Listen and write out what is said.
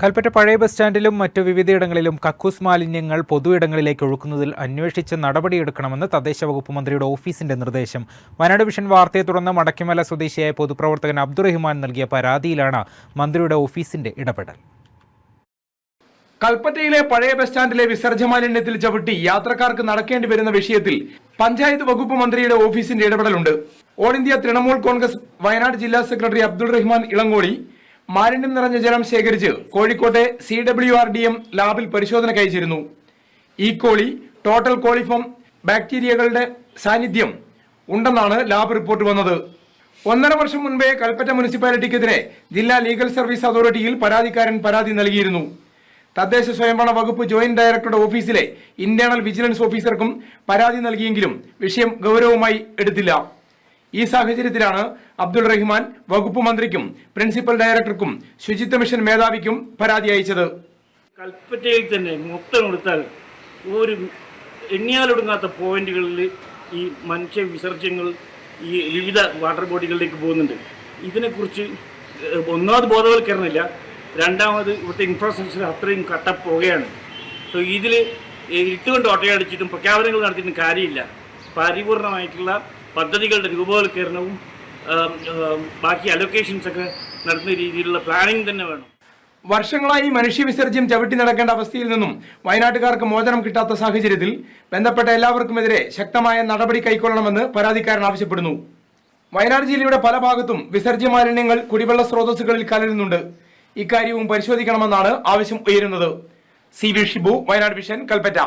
കൽപ്പറ്റ പഴയ ബസ് സ്റ്റാൻഡിലും മറ്റു വിവിധയിടങ്ങളിലും കക്കൂസ് മാലിന്യങ്ങൾ പൊതു പൊതുയിടങ്ങളിലേക്ക് ഒഴുക്കുന്നതിൽ അന്വേഷിച്ച് നടപടിയെടുക്കണമെന്ന് തദ്ദേശ വകുപ്പ് മന്ത്രിയുടെ ഓഫീസിന്റെ നിർദ്ദേശം. വയനാട് വിഷൻ വാർത്തയെ തുടർന്ന് മടക്കിമല സ്വദേശിയായ പൊതുപ്രവർത്തകൻ അബ്ദുറഹിമാൻ നൽകിയ പരാതിയിലാണ് മന്ത്രിയുടെ ഓഫീസിന്റെ ഇടപെടൽ. കൽപ്പറ്റയിലെ പഴയ ബസ് സ്റ്റാൻഡിലെ വിസർജ മാലിന്യത്തിൽ ചവിട്ടി യാത്രക്കാർക്ക് നടക്കേണ്ടി വരുന്ന വിഷയത്തിൽ പഞ്ചായത്ത് വകുപ്പ് മന്ത്രിയുടെ ഓഫീസിന്റെ ഇടപെടലുണ്ട്. ഓൾ ഇന്ത്യ തൃണമൂൽ കോൺഗ്രസ് വയനാട് ജില്ലാ സെക്രട്ടറി അബ്ദുൾ റഹ്മാൻ ഇളങ്കോളി മാലിന്യം നിറഞ്ഞ ജലം ശേഖരിച്ച് കോഴിക്കോട്ടെ C W R D M ലാബിൽ പരിശോധന കഴിച്ചിരുന്നു ഈ കോളി ടോട്ടൽ കോളിഫോം ബാക്ടീരിയകളുടെ സാന്നിധ്യം ഉണ്ടെന്നാണ് ലാബ് റിപ്പോർട്ട് വന്നത്. ഒന്നര വർഷം മുൻപേ കൽപ്പറ്റ മുനിസിപ്പാലിറ്റിക്കെതിരെ ജില്ലാ ലീഗൽ സർവീസ് അതോറിറ്റിയിൽ പരാതിക്കാരൻ പരാതി നൽകിയിരുന്നു. തദ്ദേശ സ്വയംഭരണ വകുപ്പ് ജോയിന്റ് ഡയറക്ടറുടെ ഓഫീസിലെ ഇന്റേണൽ വിജിലൻസ് ഓഫീസർക്കും പരാതി നൽകിയെങ്കിലും വിഷയം ഗൗരവമായി എടുത്തില്ല. ഈ സാഹചര്യത്തിലാണ് അബ്ദുൾ റഹ്മാൻ വകുപ്പ് മന്ത്രിക്കും പ്രിൻസിപ്പൽ ഡയറക്ടർക്കും ശുചിത്വ മിഷൻ മേധാവിക്കും പരാതി അയച്ചത്. കൽപ്പറ്റയിൽ തന്നെ മൊത്തം കൊടുത്താൽ ഒരു എണ്ണിയാലൊടുങ്ങാത്ത പോയിന്റുകളിൽ ഈ മനുഷ്യ വിസർജ്യങ്ങൾ ഈ വിവിധ വാട്ടർ ബോഡികളിലേക്ക് പോകുന്നുണ്ട്. ഇതിനെക്കുറിച്ച് ഒന്നാമത് ബോധവൽക്കരണമില്ല. രണ്ടാമത് ഇവിടുത്തെ ഇൻഫ്രാസ്ട്രക്ചർ അത്രയും കട്ടപ്പോവുകയാണ്. സോ ഇതിൽ ഇട്ടുകൊണ്ട് ഒട്ടയടിച്ചിട്ടും പ്രഖ്യാപനങ്ങൾ നടത്തിയിട്ടും കാര്യമില്ല. പരിപൂർണമായിട്ടുള്ള പദ്ധതികളുടെ രൂപവൽക്കരണവും ബാക്കി അലൊക്കേഷൻസ് ഒക്കെ നടത്തുന്ന രീതിയിലുള്ള പ്ലാനിങ് തന്നെ വേണം. വർഷങ്ങളായി മനുഷ്യ വിസർജ്യം ചവിട്ടി നടക്കേണ്ട അവസ്ഥയിൽ നിന്നും വയനാട്ടുകാർക്ക് മോചനം കിട്ടാത്ത സാഹചര്യത്തിൽ ബന്ധപ്പെട്ട എല്ലാവർക്കുമെതിരെ ശക്തമായ നടപടി കൈക്കൊള്ളണമെന്ന് പരാതിക്കാരൻ ആവശ്യപ്പെടുന്നു. വയനാട് ജില്ലയുടെ പല ഭാഗത്തും വിസർജ്യ മാലിന്യങ്ങൾ കുടിവെള്ള സ്രോതസ്സുകളിൽ കലരുന്നുണ്ട്. ഇക്കാര്യവും പരിശോധിക്കണമെന്നാണ് ആവശ്യം ഉയരുന്നത്. C V Shibu Wayanad vision Kalpetta.